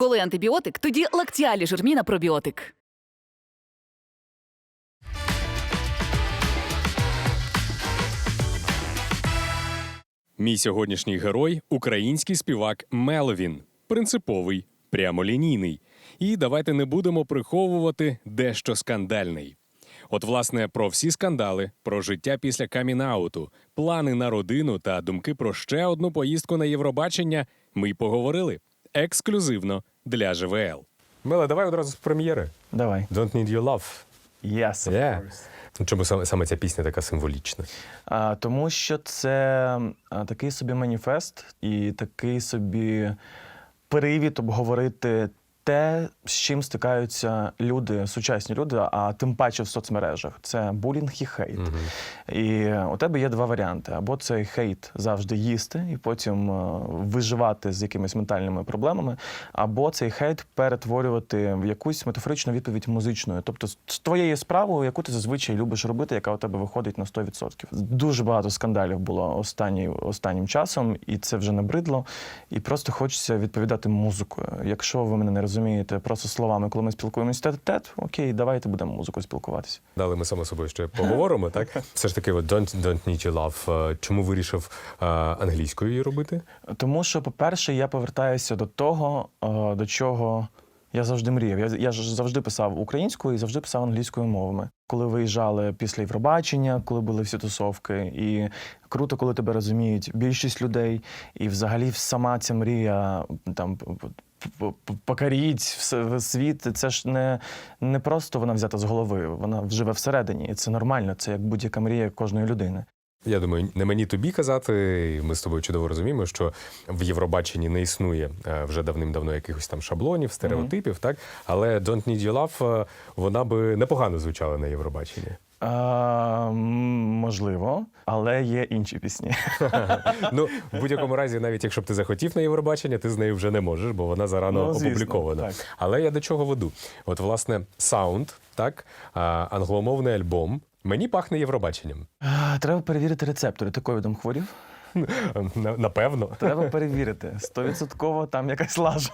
Коли антибіотик, тоді лактіалі жирміна пробіотик. Мій сьогоднішній герой український співак Меловін, принциповий, прямолінійний. І давайте не будемо приховувати дещо скандальний. От, власне, про всі скандали, про життя після камінауту, плани на родину та думки про ще одну поїздку на Євробачення ми й поговорили ексклюзивно для ЖВЛ. Мила, давай одразу з прем'єри. Давай. Don't need your love. Yes, of Yeah. course. Чому саме, саме ця пісня така символічна? А, тому що це а, такий собі маніфест і такий собі привід обговорити те, з чим стикаються люди, сучасні люди, а тим паче в соцмережах. Це булінг і хейт. І у тебе є два варіанти: або цей хейт завжди їсти і потім е, виживати з якимись ментальними проблемами, або цей хейт перетворювати в якусь метафоричну відповідь музичною, тобто з з твоєю справою, яку ти зазвичай любиш робити, яка у тебе виходить на 100%. Дуже багато скандалів було останні, останнім часом, і це вже набридло. І просто хочеться відповідати музикою. Якщо ви мене не розумієте просто словами, коли ми спілкуємося тет-тет, окей, давайте будемо музикою спілкуватися. Дали ми само собою ще поговоримо, так? Все ж таки, от don't, don't need your love. Е, Чому вирішив е, англійською її робити? Тому що, по-перше, я повертаюся до того, е, до чого я завжди мріяв. Я, я ж завжди писав українською і завжди писав англійською мовами. Коли виїжджали після Євробачення, коли були всі тусовки, і круто, коли тебе розуміють більшість людей, і взагалі сама ця мрія там. П- п- п- Покоріть світ, це ж не, не просто вона взята з голови, вона живе всередині, і це нормально. Це як будь-яка мрія кожної людини. Я думаю, не мені тобі казати, і ми з тобою чудово розуміємо, що в Євробаченні не існує е, вже давним-давно якихось там шаблонів, стереотипів, так? Але Don't Need Your Love, е, вона би непогано звучала на Євробаченні. А, можливо, але є інші пісні. Ну, в будь-якому разі, навіть якщо б ти захотів на Євробачення, ти з нею вже не можеш, бо вона зарано Ну, звісно, опублікована. так. Але я до чого веду? От, власне, саунд, так, а, англомовний альбом. Мені пахне Євробаченням. Треба перевірити рецептори. Ти ковідом хворів? Напевно. Треба перевірити. Стовідсотково там якась лажа.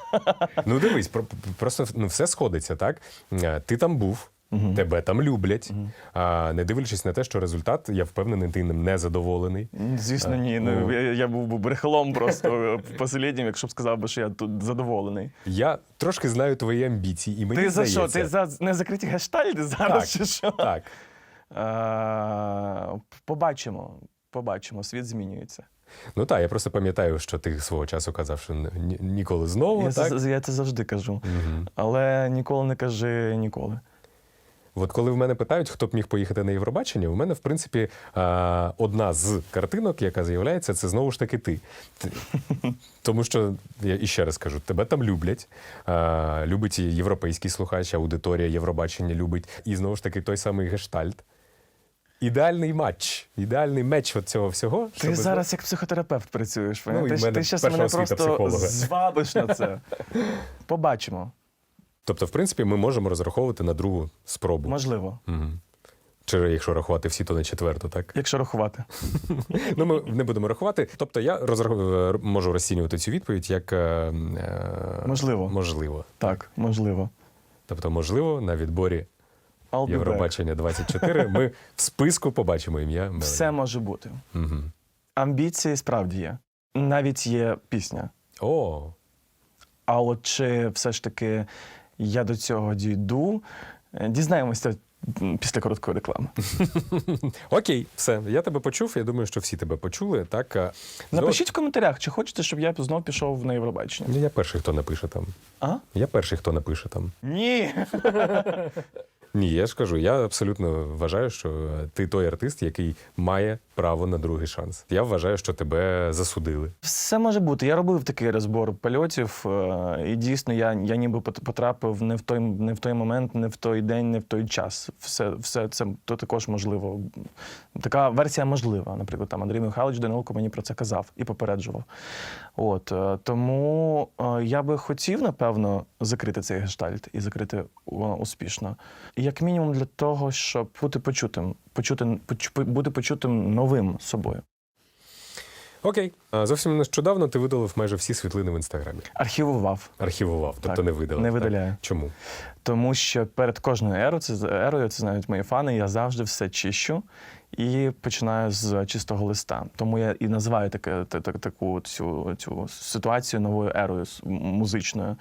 Ну дивись, про- просто ну, все сходиться, так? Е, Ти там був. Тебе там люблять, а не дивлячись на те, що результат, я впевнений, ти ним не задоволений. Звісно, ні. Ну, я, я був би брехлом просто посліднім, якщо б сказав би, що я тут задоволений. Я трошки знаю твої амбіції, і мені Ти за здається, що? Ти за незакриті гештальди зараз Так, чи що? Так. А, побачимо. Побачимо, світ змінюється. Ну так, я просто пам'ятаю, що ти свого часу казав, що ні- ніколи знову. Я, так? це, я це завжди кажу. Мгм. Але ніколи не кажи ніколи. От коли в мене питають, хто б міг поїхати на Євробачення, у мене, в принципі, одна з картинок, яка з'являється, це знову ж таки ти. Тому що, я іще раз кажу, тебе там люблять, любить і європейський слухач, аудиторія Євробачення любить. І знову ж таки той самий гештальт. Ідеальний матч, ідеальний меч от цього всього. Ти щоб- зараз як психотерапевт працюєш. Ну, ти ж- мене ти мене просто психолога. звабиш на це. Побачимо. Тобто, в принципі, ми можемо розраховувати на другу спробу. Можливо, Мгм. Чи якщо рахувати всі, то на четверту, так? якщо рахувати. Ну, ми не будемо рахувати. Тобто, я розрах... можу розцінювати цю відповідь як е, е, Можливо. можливо. Так, можливо. Тобто, можливо, на відборі. Євробачення 24 ми в списку побачимо ім'я. Все може бути. Мгм. Амбіції справді є. Навіть є пісня. О, А от чи все ж таки я до цього дійду, е, дізнаємося після короткої реклами. окей, все. Я тебе почув. Я думаю, що всі тебе почули. Так Напишіть в коментарях, чи хочете, щоб я знов пішов на Євробачення. Ну, Я перший, хто напише там. А? Я перший, хто напише там. Ні. Ні, я ж кажу, я абсолютно вважаю, що е, ти той артист, який має право на другий шанс. Я вважаю, що тебе засудили. Все може бути. Я робив такий розбор польотів, е, і дійсно я, я ніби потрапив не в той не в той момент, не в той день, не в той час. Все, все це то також можливо. Така версія можлива. Наприклад, там Андрій Михайлович Данилко мені про це казав і попереджував. От е, тому я би хотів, напевно, закрити цей гештальт і закрити успішно. Як мінімум для того, щоб бути почутим, почути, поч- бути почутим новим собою. Окей. А зовсім нещодавно ти видалив майже всі світлини в інстаграмі. Архівував. Архівував, тобто Так, не видалив. не так? Чому? Тому що перед кожною ерою, це ерою, це знають мої фани, я завжди все чищу і починаю з чистого листа. Тому я і називаю таке, та- та- таку цю, цю ситуацію новою ерою музичною.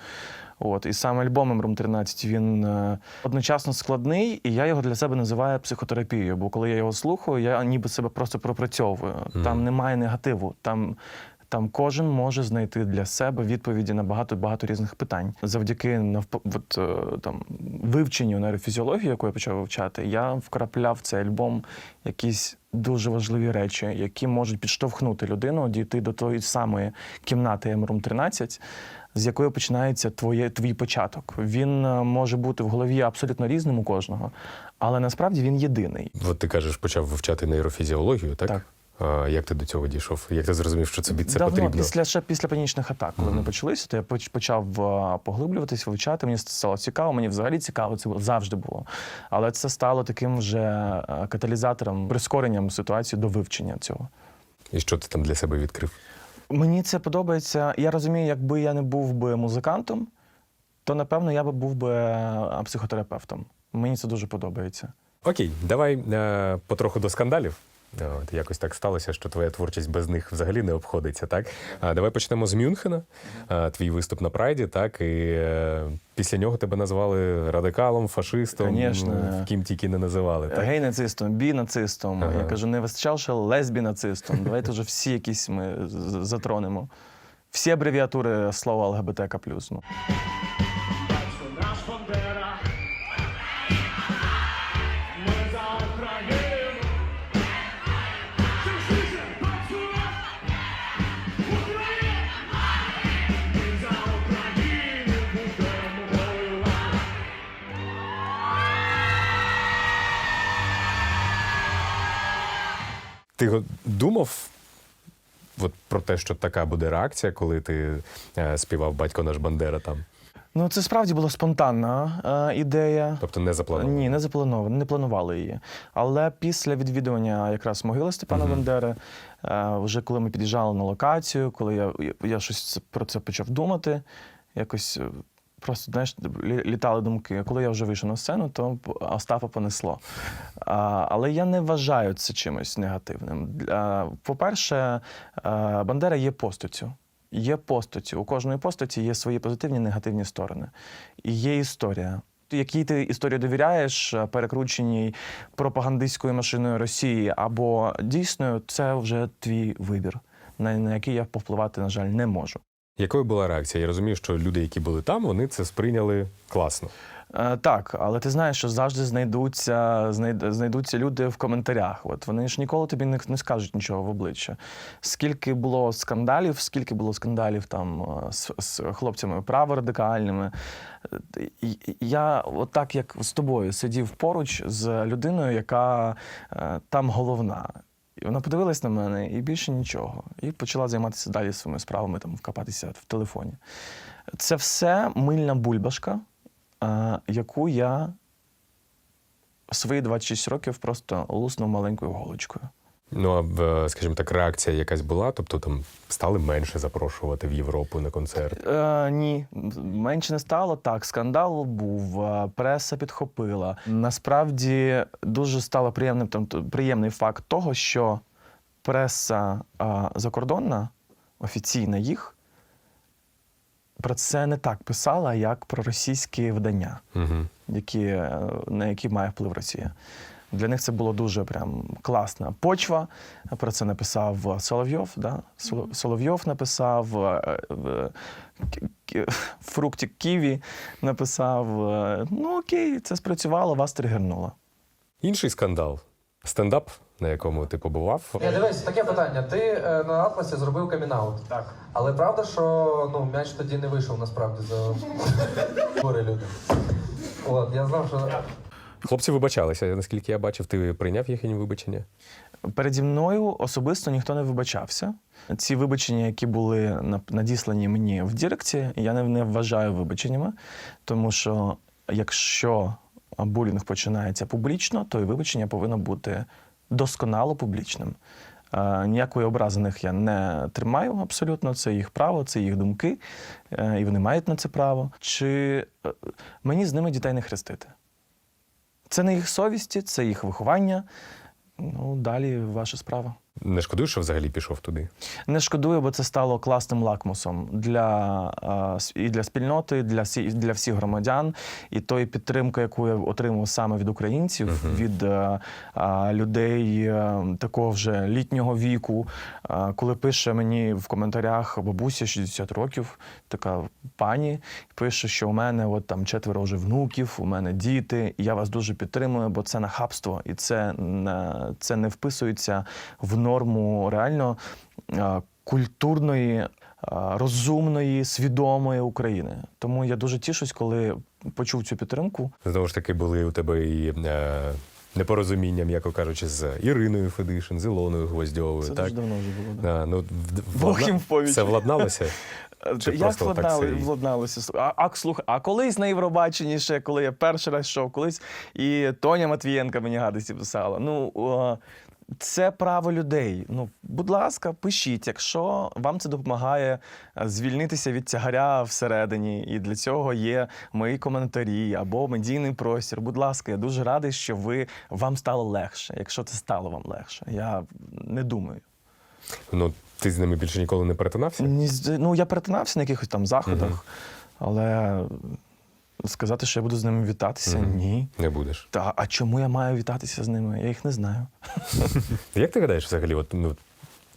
От. І саме альбом Рум 13 він е, одночасно складний, і я його для себе називаю психотерапією. Бо коли я його слухаю, я ніби себе просто пропрацьовую. Там немає негативу. Там там кожен може знайти для себе відповіді на багато багато різних питань. Завдяки навп... от, е, там вивченню нейрофізіології, яку я почав вивчати, я вкрапляв в цей альбом якісь дуже важливі речі, які можуть підштовхнути людину дійти до тої самої кімнати МРУМ 13 з якої починається твоє твій початок. Він е, може бути в голові абсолютно різним у кожного, але насправді він єдиний. От ти кажеш, почав вивчати нейрофізіологію, так? Так. А, як ти до цього дійшов? Як ти зрозумів, що тобі це Давно, потрібно? після ще після панічних атак, коли вони почалися, то я поч- почав поглиблюватись, вивчати. Мені стало цікаво. Мені взагалі цікаво, це було- завжди було. Але це стало таким вже каталізатором, прискоренням ситуації до вивчення цього. І що ти там для себе відкрив? Мені це подобається. Я розумію, якби я не був би музикантом, то напевно я би був би психотерапевтом. Мені це дуже подобається. Окей, давай е, потроху до скандалів. Е, От, якось так сталося, що твоя творчість без них взагалі не обходиться, так? А, давай почнемо з Мюнхена, е, твій виступ на Прайді, так? І е, після нього тебе назвали радикалом, фашистом, Конечно. ну, ким тільки не називали. Так? Гей-нацистом, бі-нацистом. Ага. Я кажу, не вистачав ще лесбі-нацистом. Давайте вже всі якісь ми затронемо. Всі абревіатури слова ЛГБТК. Ти думав от, про те, що така буде реакція, коли ти е, співав батько наш Бандера там? Ну, це справді була спонтанна е, ідея. Тобто не заплановано? Ні, не заплановано, не планували її. Але після відвідування якраз могили Степана Бандери, е, вже коли ми під'їжджали на локацію, коли я, я щось про це почав думати, якось е, просто знаєш, лі- літали думки. Коли я вже вийшов на сцену, то Остапа понесло. А, але я не вважаю це чимось негативним. По-перше, Бандера є постаттю. Є постаті. У кожної постаті є свої позитивні і негативні сторони. І є історія. Якій ти історію довіряєш, перекрученій пропагандистською машиною Росії, або дійсною, це вже твій вибір, на який я повпливати, на жаль, не можу. Якою була реакція? Я розумію, що люди, які були там, вони це сприйняли класно. Е, так, але ти знаєш, що завжди знайдуться, знайд- знайдуться люди в коментарях. От вони ж ніколи тобі не, не скажуть нічого в обличчя. Скільки було скандалів, скільки було скандалів там е, з, з хлопцями праворадикальними. Е, Я, отак як з тобою, сидів поруч з людиною, яка там головна. І вона подивилась на мене і більше нічого. І почала займатися далі своїми справами, там вкопатися в телефоні. Це все мильна бульбашка, е, яку я свої 26 років просто луснув маленькою голочкою. Ну а скажімо так, реакція якась була, тобто там стали менше запрошувати в Європу на концерт. Е, ні, менше не стало. Так, скандал був, е, преса підхопила. Насправді дуже стало приємним там приємний факт того, що преса е, закордонна, офіційна їх, про це не так писала, як про російські видання. Угу. які, е, на які має вплив Росія. Для них це було дуже прям класна почва. Про це написав Соловйов. Да? Соловйов написав, е, е, Фруктик Ківі написав. е, Ну окей, це спрацювало, вас тригернуло. Інший скандал стендап, на якому ти побував. Ні, дивись, таке питання. Ти е, на Атласі зробив камінаут. Так. Але правда, що ну, м'яч тоді не вийшов насправді за хворі люди. От, я знав, що. Хлопці вибачалися. Наскільки я бачив, ти прийняв їхні вибачення? Переді мною особисто ніхто не вибачався. Ці вибачення, які були надіслані мені в Діректі, я не, вважаю вибаченнями, тому що якщо булінг починається публічно, то і вибачення повинно бути досконало публічним. Е, ніякої образи них я не тримаю абсолютно. Це їх право, це їх думки, е, і вони мають на це право. Чи е, мені з ними дітей не хрестити? Це не їх совісті, це їх виховання. Ну, далі ваша справа. Не шкодуєш, що взагалі пішов туди? Не шкодую, бо це стало класним лакмусом для а, і для спільноти, і для всі, для всіх громадян, і тої підтримки, яку я отримав саме від українців, від е, а, людей е, такого вже літнього віку. А, коли пише мені в коментарях бабуся 60 років, така пані, пише, що у мене от там четверо вже внуків, у мене діти, і я вас дуже підтримую, бо це нахабство, і це це не вписується в норму реально культурної, розумної, свідомої України. Тому я дуже тішусь, коли почув цю підтримку. Знову ж таки, були у тебе і е, непорозуміння, м'яко кажучи, з Іриною Федишин, з Ілоною Гвоздьовою. Це так? дуже давно вже було. Да. А, ну, владна- в поміч. Владналося? Чи Як владнали, це владналося? А, а, слухай, а колись на Євробаченні ще, коли я перший раз йшов, колись і Тоня Матвієнка мені гадості писала. Ну, о, це право людей. Ну, будь ласка, пишіть, якщо вам це допомагає е, звільнитися від тягаря всередині, і для цього є мої коментарі або медійний простір. Будь ласка, я дуже радий, що ви вам стало легше, якщо це стало вам легше. Я не думаю. Ну, ти з ними більше ніколи не перетинався? Ні, ну, я перетинався на якихось там заходах, але сказати, що я буду з ними вітатися, ні. Не будеш. Та, а чому я маю вітатися з ними? Я їх не знаю. Як ти гадаєш взагалі, от, ну,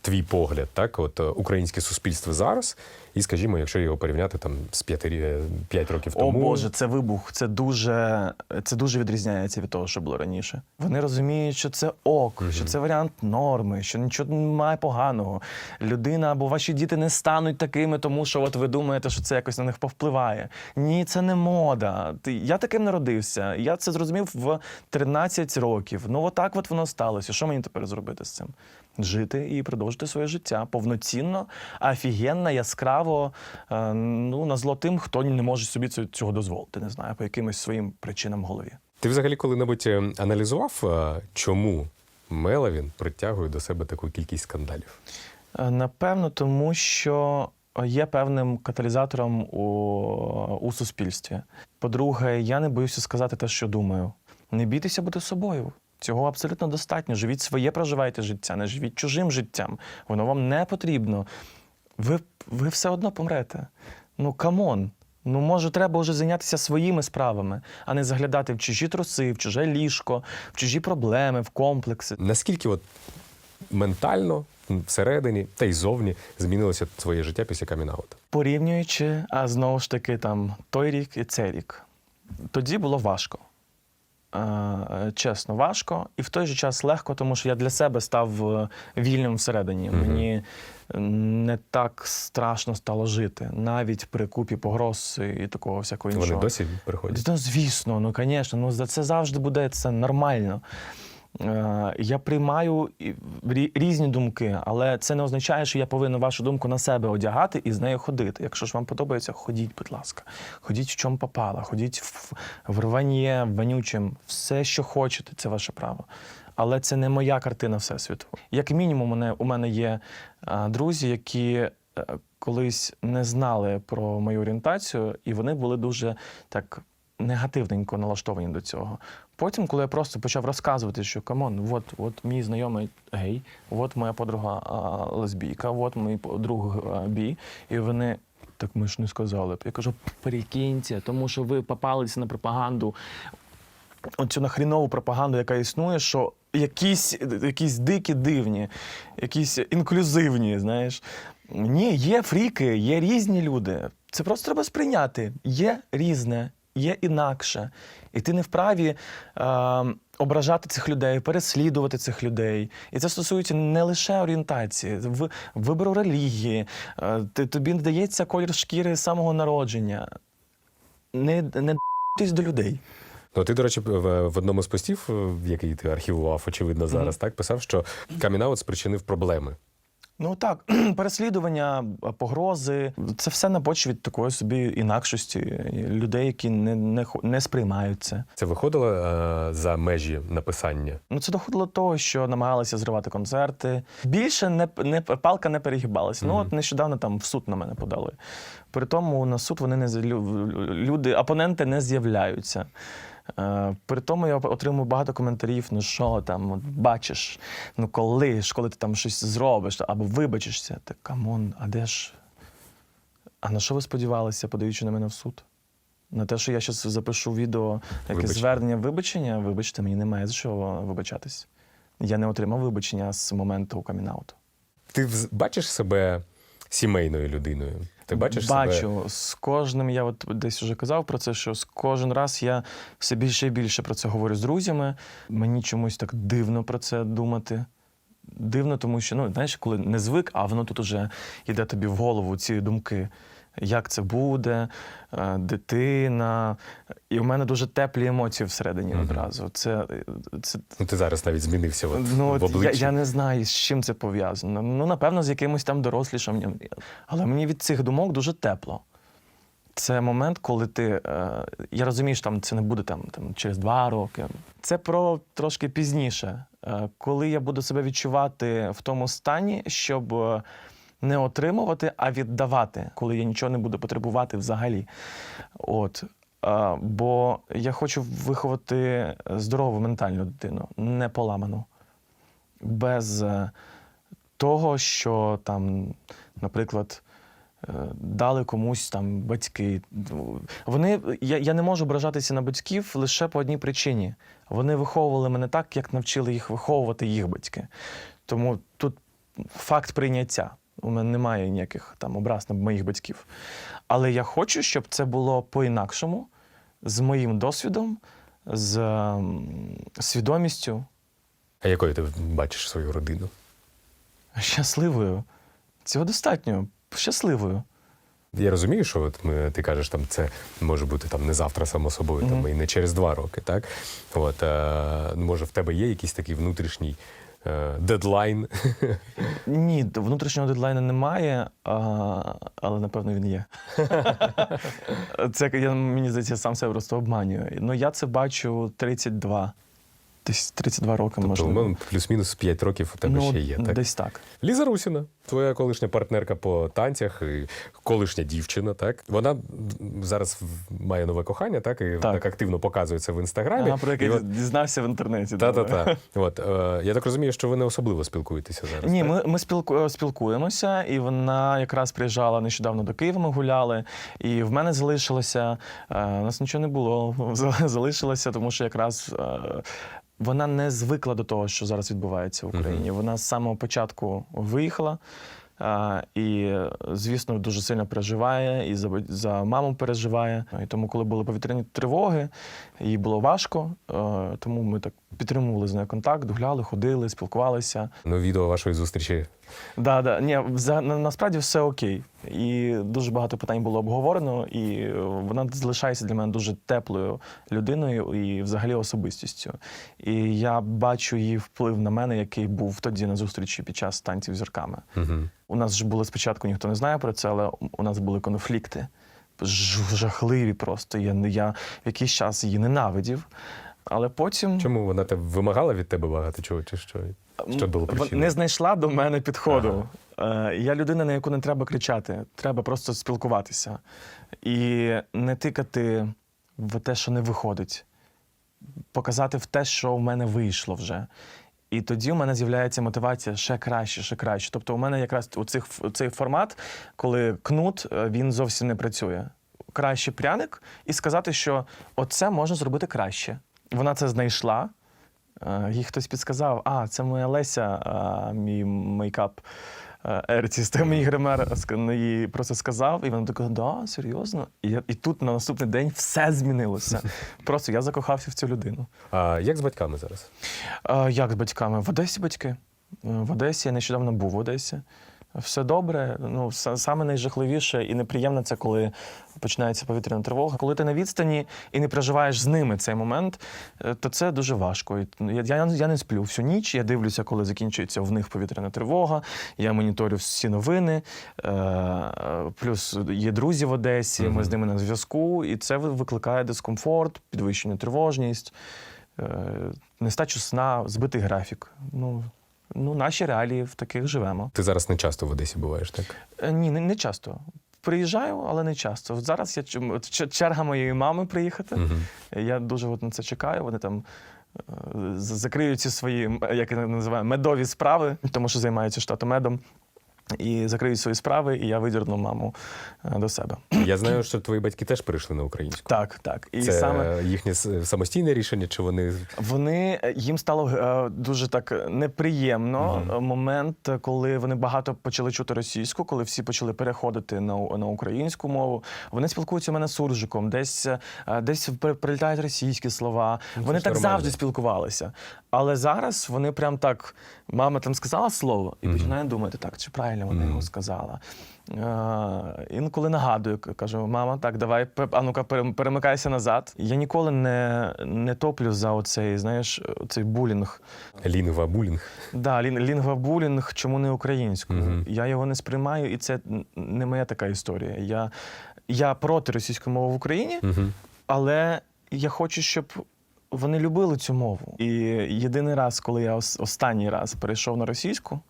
твій погляд, так, от е, українське суспільство зараз, і, скажімо, якщо його порівняти там з п'яти, рі- п'ять років О тому. Боже, це вибух. Це дуже, це дуже відрізняється від того, що було раніше. Вони розуміють, що це ок, що це варіант норми, що нічого немає поганого. Людина або ваші діти не стануть такими, тому що от ви думаєте, що це якось на них повпливає. Ні, це не мода. Я таким народився. Я це зрозумів в 13 років. Ну, отак от воно сталося. Що мені тепер зробити з цим? Жити і продовжити своє життя повноцінно, офігенно, яскраво. Е, Ну, на зло тим, хто не може собі цього дозволити, не знаю, по якимось своїм причинам в голові. Ти взагалі коли-небудь е, аналізував, е, чому Меловін притягує до себе таку кількість скандалів? Напевно, тому що є певним каталізатором у, у суспільстві. По-друге, я не боюся сказати те, що думаю. Не бійтеся бути собою. Цього абсолютно достатньо. Живіть своє, проживайте життя, не живіть чужим життям. Воно вам не потрібно. Ви, ви все одно помрете. Ну, камон. Ну, може, треба вже зайнятися своїми справами, а не заглядати в чужі труси, в чуже ліжко, в чужі проблеми, в комплекси. Наскільки от ментально всередині та й зовні змінилося твоє життя після камінауту? Порівнюючи, а знову ж таки, там той рік і цей рік. Тоді було важко. Е, чесно, важко, і в той же час легко, тому що я для себе став е, вільним всередині. Мені не так страшно стало жити, навіть при купі погроз і такого всякого іншого. Вони досі приходять. Ну, звісно, ну звісно, ну за це завжди буде це нормально. Е, Я приймаю різні думки, але це не означає, що я повинен вашу думку на себе одягати і з нею ходити. Якщо ж вам подобається, ходіть, будь ласка. Ходіть в чому попало, ходіть в, рваньє, в вонючим, все, що хочете, це ваше право. Але це не моя картина Всесвіту. Як мінімум, у мене, у мене є друзі, які е, колись не знали про мою орієнтацію, і вони були дуже так негативненько налаштовані до цього. Потім, коли я просто почав розказувати, що камон, от, от мій знайомий гей, от моя подруга а, лесбійка, от мій друг а, бі, і вони. Так ми ж не сказали. Я кажу, перекиньте, тому що ви попалися на пропаганду оцю нахрінову пропаганду, яка існує, що якісь, якісь дикі дивні, якісь інклюзивні, знаєш. Ні, є фріки, є різні люди. Це просто треба сприйняти. Є різне, є інакше. І ти не вправі е, ображати цих людей, переслідувати цих людей. І це стосується не лише орієнтації, в, вибору релігії. Е, ти, тобі не дається колір шкіри самого народження. Не, не до людей. Ну, ти, до речі, в, одному з постів, е, який ти архівував, очевидно, зараз, так писав, що камінаут спричинив проблеми. Ну так, переслідування, погрози це все на почві такої собі інакшості людей, які не, не, не сприймають це. Це виходило е, за межі написання. Ну це доходило до того, що намагалися зривати концерти. Більше не, не палка не перегибалася. Ну от нещодавно там в суд на мене подали. При тому на суд вони не люди, опоненти не з'являються. Е, При тому я отримую багато коментарів: ну що там, от бачиш, ну коли ж, коли ти там щось зробиш або вибачишся, так камон, а де ж? А на що ви сподівалися, подаючи на мене в суд? На те, що я зараз запишу відео, якесь Вибачення. звернення вибачення, вибачте, мені немає за що вибачатись. Я не отримав вибачення з моменту камінауту. Ти бачиш себе сімейною людиною? Ти бачиш Бачу, себе з кожним я от десь вже казав про це, що з кожен раз я все більше і більше про це говорю з друзями. Мені чомусь так дивно про це думати. Дивно, тому що ну знаєш, коли не звик, а воно тут уже йде тобі в голову ці думки. Як це буде, е, дитина. І в мене дуже теплі емоції всередині одразу. Це, це ну ти зараз навіть змінився от, Ну, в от я, обличчі. я не знаю, з чим це пов'язано. Ну, напевно, з якимось там дорослішим. Але мені від цих думок дуже тепло. Це момент, коли ти. Е, я розумію, що там це не буде там, там через два роки. Це про трошки пізніше, е, коли я буду себе відчувати в тому стані, щоб не отримувати, а віддавати, коли я нічого не буду потребувати взагалі. От. Бо я хочу виховати здорову ментальну дитину, не поламану без е, того, що там, наприклад, е, дали комусь там батьки. Вони, я, я не можу ображатися на батьків лише по одній причині. Вони виховували мене так, як навчили їх виховувати їх батьки. Тому тут факт прийняття. У мене немає ніяких там образ на моїх батьків. Але я хочу, щоб це було по-інакшому, з моїм досвідом, з ем, свідомістю, А якою ти бачиш свою родину? Щасливою. Цього достатньо. Щасливою. Я розумію, що от ми, ти кажеш, там це може бути там не завтра, само собою, там і не через два роки, так? От, е, може, в тебе є якийсь такий внутрішній е, дедлайн. Ні, внутрішнього дедлайну немає, а, але напевно він є. це я, мені здається, сам себе просто обманюю. Ну я це бачу 32. Десь 32 роки, Тобто, можливо. ну, плюс-мінус 5 років у тебе ну, ще є, так? Десь так. Ліза Русіна, твоя колишня партнерка по танцях, і колишня дівчина, так? Вона зараз має нове кохання, так? І так, Так. активно показується в інстаграмі. Ага, про яке от- дізнався в інтернеті. Та-та-та. От, е, я так розумію, що ви не особливо спілкуєтеся зараз. Ні, так? ми, ми спілку, спілкуємося, і вона якраз приїжджала нещодавно до Києва, ми гуляли. І в мене залишилося. Е, у нас нічого не було. Залишилося, тому що якраз е, вона не звикла до того, що зараз відбувається в Україні. Вона з самого початку виїхала. І, звісно, дуже сильно переживає, і за, за маму переживає. І тому, коли були повітряні тривоги, їй було важко. тому ми так підтримували з нею контакт, гуляли, ходили, спілкувалися. Ну, відео вашої зустрічі. Да, да. Ні, вза- на- насправді все окей. І дуже багато питань було обговорено, і е, вона залишається для мене дуже теплою людиною і взагалі особистістю. І я бачу її вплив на мене, який був тоді на зустрічі під час танців з зірками. У нас ж були спочатку, ніхто не знає про це, але у нас були конфлікти. Ж- Жахливі просто. Я, я в якийсь час її ненавидів. Але потім Чому вона те вимагала від тебе багато чого, чи що? Що було причиною? Не знайшла до мене підходу. Е, Я людина, на яку не треба кричати, треба просто спілкуватися і не тикати в те, що не виходить, показати в те, що в мене вийшло вже. І тоді у мене з'являється мотивація ще краще, ще краще. Тобто, у мене якраз у цих, у цей формат, коли кнут е, він зовсім не працює. Краще пряник і сказати, що оце можна зробити краще. Вона це знайшла. Е, Їй хтось підсказав, а, це моя Леся, а, мій мейкап е, артист, мій гример ск- їй просто сказав, і вона така, да, серйозно. І, я, і тут на наступний день все змінилося. Просто я закохався в цю людину. А як з батьками зараз? А, як з батьками? В Одесі батьки. Е, В Одесі я нещодавно був в Одесі. Все добре. Ну, саме найжахливіше і неприємне це коли починається повітряна тривога. Коли ти на відстані і не проживаєш з ними цей момент, е, то це дуже важко. Ну, Я, я, я не сплю всю ніч. Я дивлюся, коли закінчується в них повітряна тривога. Я моніторю всі новини. Е, плюс є друзі в Одесі, ми з ними на зв'язку, і це викликає дискомфорт, підвищену тривожність, е, нестачу сна, збитий графік. Ну, ну, наші реалії в таких живемо. Ти зараз не часто в Одесі буваєш, так? Е, Ні, не, не часто. Приїжджаю, але не часто. От Зараз я черга моєї мами приїхати. Я дуже от на це чекаю. Вони там е, закриють ці свої, як я називаю, медові справи, тому що займаються штатомедом. І закриють свої справи, і я видірну маму е, до себе. Я знаю, що твої батьки теж перейшли на українську. Так, так. І Це саме їхнє самостійне рішення, чи вони Вони е, їм стало е, дуже так неприємно е, момент, коли вони багато почали чути російську, коли всі почали переходити на, на українську мову. Вони спілкуються у мене суржиком, десь десь при- прилітають російські слова. вони так нормально. завжди спілкувалися. Але зараз вони прям так. Мама там сказала слово, і починає думати, так, чи правильно вона його сказала. Е, інколи нагадую, кажу, мама, так, давай, а ну-ка, перемикайся назад. Я ніколи не, не топлю за оцей, знаєш, цей булінг. лінгва булінг? Да, лін, лінгвабулінг, чому не українською? Я його не сприймаю, і це не моя така історія. Я, я проти російської мови в Україні, але я хочу, щоб вони любили цю мову. І єдиний раз, коли я останній раз перейшов на російську,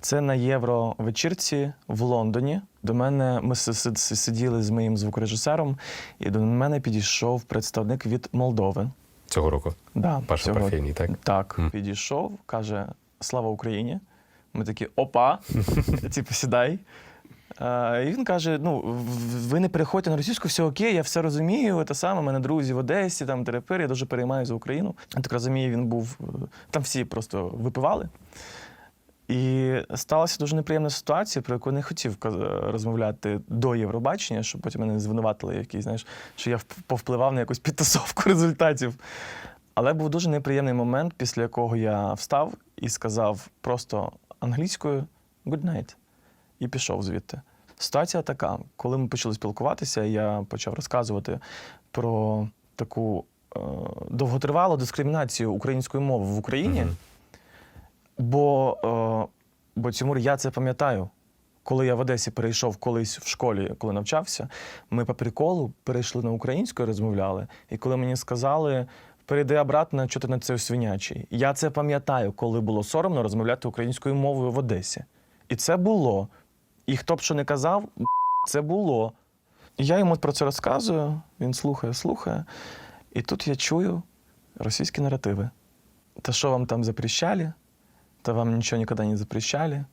це на євровечірці в Лондоні. До мене ми си- си- си- сиділи з моїм звукорежисером, і до мене підійшов представник від Молдови. Цього року. Да, Паша цього- Парфеній, так? Так, підійшов, каже: Слава Україні! Ми такі опа, типу, сідай. І він каже: ну, ви не переходьте на російську, все окей, я все розумію. Те саме, мене друзі в Одесі, там терапер, я дуже переймаю за Україну. Я так розумію, він був. е, Там всі просто випивали. І сталася дуже неприємна ситуація, про яку не хотів розмовляти до Євробачення, щоб потім мене звинуватили, який, знаєш, що я повпливав на якусь підтасовку результатів. Але був дуже неприємний момент, після якого я встав і сказав просто англійською «good night» і пішов звідти. Ситуація така: коли ми почали спілкуватися, я почав розказувати про таку е, довготривалу дискримінацію української мови в Україні. Бо, е, бо Тимур, я це пам'ятаю. Коли я в Одесі перейшов колись в школі, коли навчався, ми по приколу перейшли на українську і розмовляли. І коли мені сказали, перейди обратно, що ти на це свинячий. Я це пам'ятаю, коли було соромно розмовляти українською мовою в Одесі. І це було. І хто б що не казав, це було. Я йому про це розказую, він слухає, слухає. І тут я чую російські наративи. Та що вам там запрещали? то вам ничего никогда не запрещали.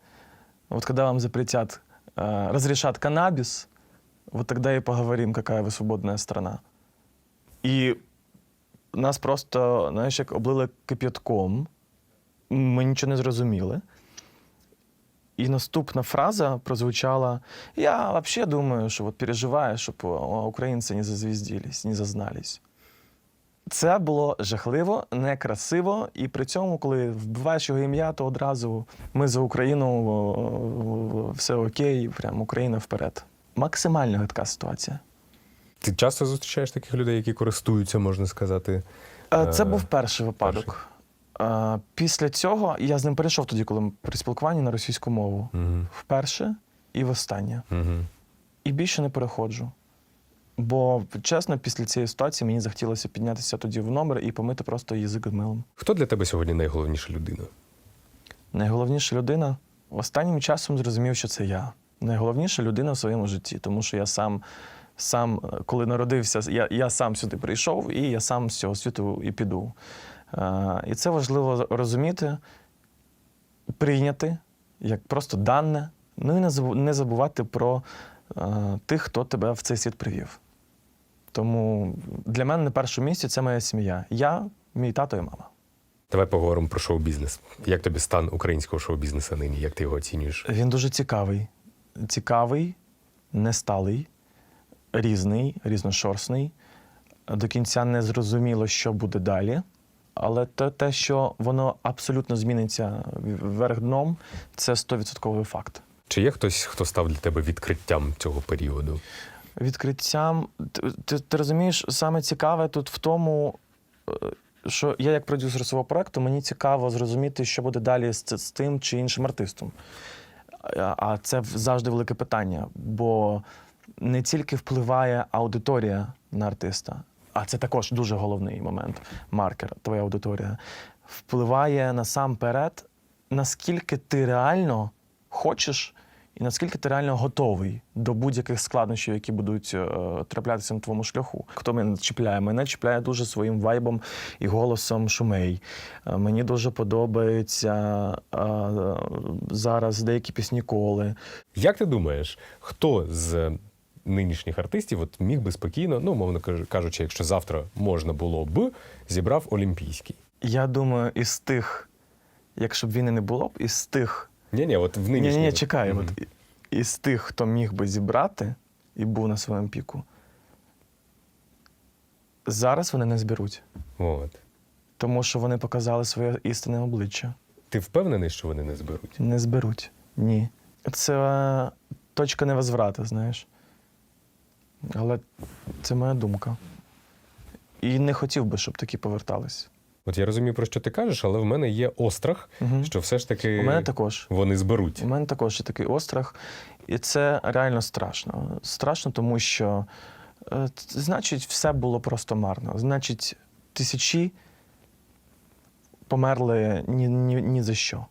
Вот когда вам запретят, э, разрешат каннабис, вот тогда и поговорим, какая вы свободная страна. І нас просто, знаєш, як облили кип'ятком, ми нічого не зрозуміли. І наступна фраза прозвучала: Я вообще думаю, що от переживаю, щоб українці не зазвізділись, не зазнались. Це було жахливо, некрасиво, і при цьому, коли вбиваєш його ім'я, то одразу ми за Україну все окей, прям Україна вперед. Максимально гидка ситуація. Ти часто зустрічаєш таких людей, які користуються, можна сказати. Е, Це Е, був перший випадок. Е, Після цього я з ним перейшов тоді, коли ми при спілкуванні на російську мову. Мгм. Вперше і востаннє. Мгм. І більше не переходжу. Бо, чесно, після цієї ситуації мені захотілося піднятися тоді в номер і помити просто язик милом. Хто для тебе сьогодні найголовніша людина? Найголовніша людина останнім часом зрозумів, що це я. Найголовніша людина в своєму житті, тому що я сам, сам е, коли народився, я, я сам сюди прийшов і я сам з цього світу і піду. Е, і це важливо розуміти, прийняти як просто дане, ну і не забувати про е, тих, хто тебе в цей світ привів. Тому для мене на першому місці це моя сім'я. Я, мій тато і мама. Давай поговоримо про шоу-бізнес. Як тобі стан українського шоу-бізнесу нині? Як ти його оцінюєш? Він дуже цікавий. Цікавий, несталий, різний, різношорстний. До кінця не зрозуміло, що буде далі. Але те, те, що воно абсолютно зміниться вверх дном, це 100% факт. Чи є хтось, хто став для тебе відкриттям цього періоду? Відкриттям. Ти, ти, ти розумієш, саме цікаве тут в тому, е, що я як продюсер свого проекту, мені цікаво зрозуміти, що буде далі з, з тим чи іншим артистом. А а це завжди велике питання, бо не тільки впливає аудиторія на артиста, а це також дуже головний момент, маркер, твоя аудиторія. Впливає насамперед, наскільки ти реально хочеш і наскільки ти реально готовий до будь-яких складнощів, які будуть е, траплятися на твоєму шляху. Хто мене чіпляє? Мене чіпляє дуже своїм вайбом і голосом шумей. Е, мені дуже подобаються е, зараз деякі пісні коли. Як ти думаєш, хто з нинішніх артистів от міг би спокійно, ну, мовно кажучи, якщо завтра можна було б, зібрав Олімпійський? Я думаю, із тих, якщо б війни не було б, із тих. Ні, ні, от в нинішній. ні, ні, чекай, Мгм. от із тих, хто міг би зібрати і був на своєму піку, зараз вони не зберуть. От. Тому що вони показали своє істинне обличчя. Ти впевнений, що вони не зберуть? Не зберуть. Ні. Це точка невозврату, знаєш. Але це моя думка. І не хотів би, щоб такі повертались. От я розумію, про що ти кажеш, але в мене є острах, Мгм. що все ж таки У мене також. вони зберуть. У мене також є такий острах, і це реально страшно. Страшно, тому що, е, значить, все було просто марно. Значить, тисячі померли ні, ні, ні за що.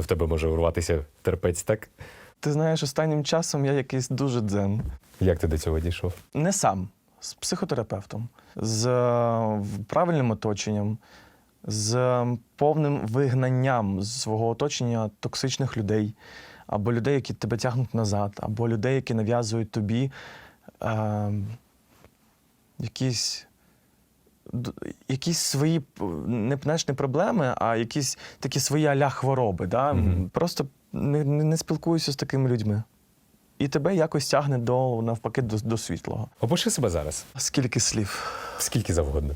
В тебе може урватися терпець, так? Ти знаєш, останнім часом я якийсь дуже дзен. Як ти до цього дійшов? Не сам, з психотерапевтом, з е, правильним оточенням, з повним вигнанням з свого оточення токсичних людей, або людей, які тебе тягнуть назад, або людей, які нав'язують тобі е, якісь. Якісь свої не, знаєш, не проблеми, а якісь такі свої аля хвороби. Да? Мгм. Просто не, не, не спілкуюся з такими людьми. І тебе якось тягне до навпаки до, до світлого. Опиши себе зараз. Скільки слів? Скільки завгодно.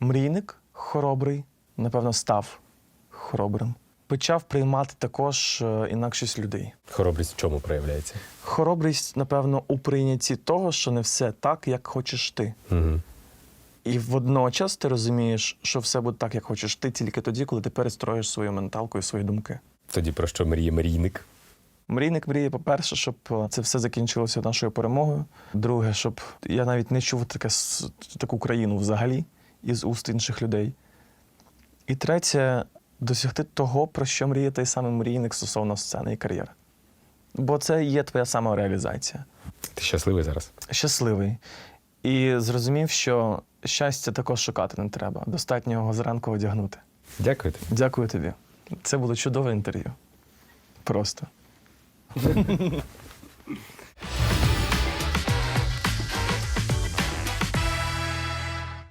Мрійник хоробрий, напевно, став хоробрим. Почав приймати також е, інакшість людей. Хоробрість в чому проявляється? Хоробрість, напевно, у прийнятті того, що не все так, як хочеш ти. Угу. І водночас ти розумієш, що все буде так, як хочеш ти, тільки тоді, коли ти перестроїш свою менталку і свої думки. Тоді про що мріє мрійник? Мрійник мріє, по-перше, щоб е, це все закінчилося нашою перемогою. Друге, щоб я навіть не чув таке, таку країну взагалі із уст інших людей. І третє, досягти того, про що мріє той самий мрійник стосовно сцени і кар'єри. Бо це є твоя самореалізація. Ти щасливий зараз? Щасливий. І зрозумів, що щастя також шукати не треба. Достатньо його зранку одягнути. Дякую тобі. Дякую тобі. Це було чудове інтерв'ю. Просто.